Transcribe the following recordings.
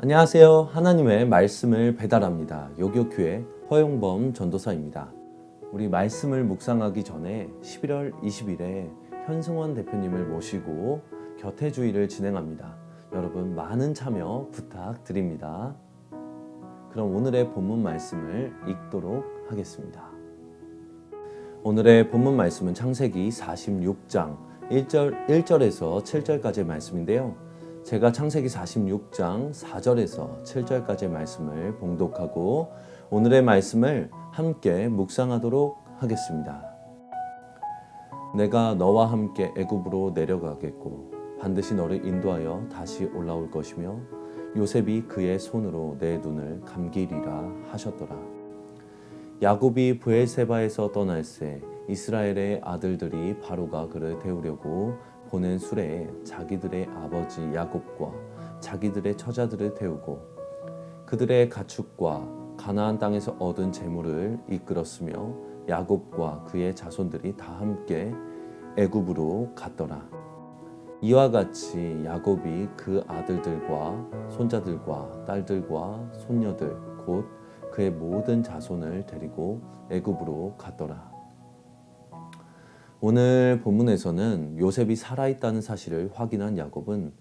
안녕하세요. 하나님의 말씀을 배달합니다. 요교교회 허용범 전도사입니다. 우리 말씀을 묵상하기 전에 11월 20일에 현승원 대표님을 모시고 곁에주의를 진행합니다. 여러분 많은 참여 부탁드립니다. 그럼 오늘의 본문 말씀을 읽도록 하겠습니다. 오늘의 본문 말씀은 창세기 46장 1절, 1절에서 7절까지의 말씀인데요. 제가 창세기 46장 4절에서 7절까지의 말씀을 봉독하고 오늘의 말씀을 함께 묵상하도록 하겠습니다. 내가 너와 함께 애굽으로 내려가겠고 반드시 너를 인도하여 다시 올라올 것이며 요셉이 그의 손으로 내 눈을 감기리라 하셨더라. 야곱이 브엘세바에서 떠날새 이스라엘의 아들들이 바로가 그를 태우려고 보낸 수레에 자기들의 아버지 야곱과 자기들의 처자들을 태우고 그들의 가축과 가나안 땅에서 얻은 재물을 이끌었으며 야곱과 그의 자손들이 다 함께 애굽으로 갔더라. 이와 같이 야곱이 그 아들들과 손자들과 딸들과 손녀들 곧 그의 모든 자손을 데리고 애굽으로 갔더라. 오늘 본문에서는 요셉이 살아있다는 사실을 확인한 야곱은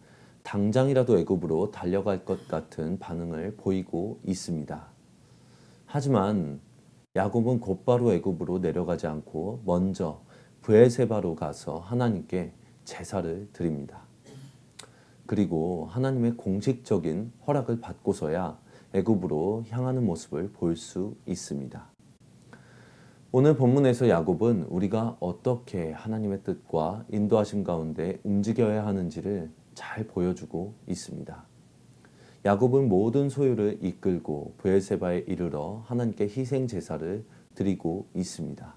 당장이라도 애굽으로 달려갈 것 같은 반응을 보이고 있습니다. 하지만 야곱은 곧바로 애굽으로 내려가지 않고 먼저 브에세바로 가서 하나님께 제사를 드립니다. 그리고 하나님의 공식적인 허락을 받고서야 애굽으로 향하는 모습을 볼 수 있습니다. 오늘 본문에서 야곱은 우리가 어떻게 하나님의 뜻과 인도하심 가운데 움직여야 하는지를 잘 보여주고 있습니다. 야곱은 모든 소유를 이끌고 브엘세바에 이르러 하나님께 희생 제사를 드리고 있습니다.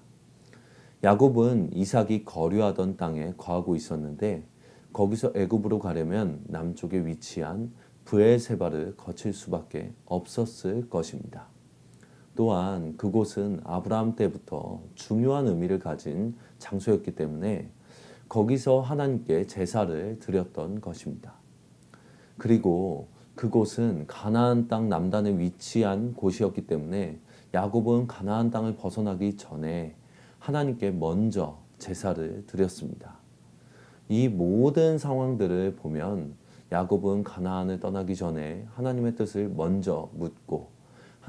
야곱은 이삭이 거류하던 땅에 거하고 있었는데 거기서 애굽으로 가려면 남쪽에 위치한 브엘세바를 거칠 수밖에 없었을 것입니다. 또한 그곳은 아브라함 때부터 중요한 의미를 가진 장소였기 때문에 거기서 하나님께 제사를 드렸던 것입니다. 그리고 그곳은 가나안 땅 남단에 위치한 곳이었기 때문에 야곱은 가나안 땅을 벗어나기 전에 하나님께 먼저 제사를 드렸습니다. 이 모든 상황들을 보면 야곱은 가나안을 떠나기 전에 하나님의 뜻을 먼저 묻고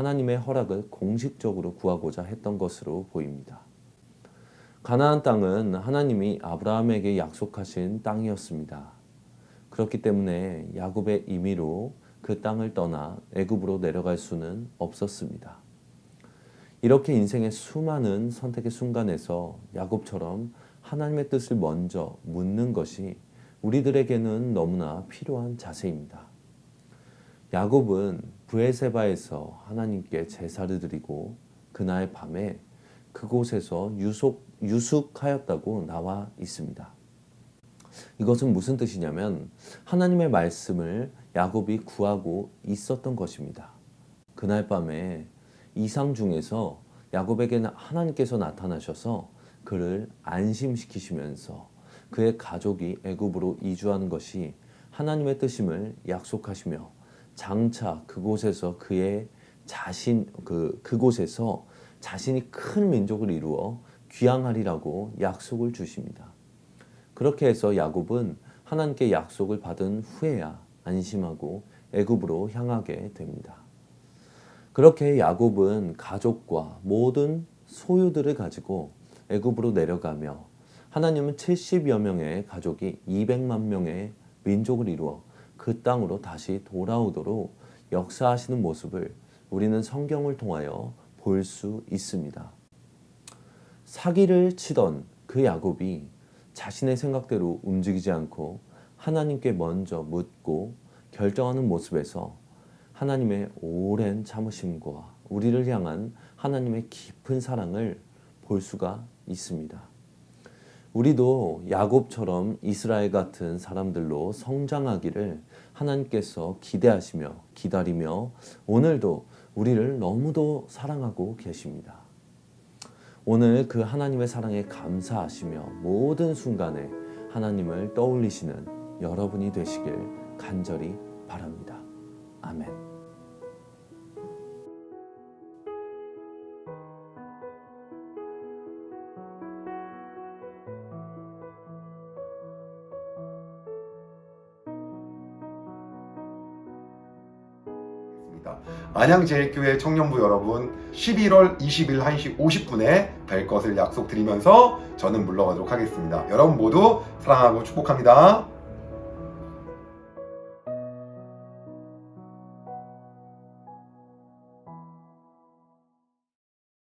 하나님의 허락을 공식적으로 구하고자 했던 것으로 보입니다. 가나안 땅은 하나님이 아브라함에게 약속하신 땅이었습니다. 그렇기 때문에 야곱의 임의로 그 땅을 떠나 애굽으로 내려갈 수는 없었습니다. 이렇게 인생의 수많은 선택의 순간에서 야곱처럼 하나님의 뜻을 먼저 묻는 것이 우리들에게는 너무나 필요한 자세입니다. 야곱은 브에세바에서 하나님께 제사를 드리고 그날 밤에 그곳에서 유속, 유숙하였다고 나와 있습니다. 이것은 무슨 뜻이냐면 하나님의 말씀을 야곱이 구하고 있었던 것입니다. 그날 밤에 이상 중에서 야곱에게는 하나님께서 나타나셔서 그를 안심시키시면서 그의 가족이 애굽으로 이주하는 것이 하나님의 뜻임을 약속하시며 장차 그곳에서 그의 자신 그 그곳에서 자신이 큰 민족을 이루어 귀향하리라고 약속을 주십니다. 그렇게 해서 야곱은 하나님께 약속을 받은 후에야 안심하고 애굽으로 향하게 됩니다. 그렇게 야곱은 가족과 모든 소유들을 가지고 애굽으로 내려가며 하나님은 70여 명의 가족이 200만 명의 민족을 이루어 그 땅으로 다시 돌아오도록 역사하시는 모습을 우리는 성경을 통하여 볼 수 있습니다. 사기를 치던 그 야곱이 자신의 생각대로 움직이지 않고 하나님께 먼저 묻고 결정하는 모습에서 하나님의 오랜 참으심과 우리를 향한 하나님의 깊은 사랑을 볼 수가 있습니다. 우리도 야곱처럼 이스라엘 같은 사람들로 성장하기를 하나님께서 기대하시며 기다리며 오늘도 우리를 너무도 사랑하고 계십니다. 오늘 그 하나님의 사랑에 감사하시며 모든 순간에 하나님을 떠올리시는 여러분이 되시길 간절히 바랍니다. 아멘. 있습니다. 안양제일교회 청년부 여러분 11월 20일 1시 50분에 뵐 것을 약속드리면서 저는 물러가도록 하겠습니다. 여러분 모두 사랑하고 축복합니다.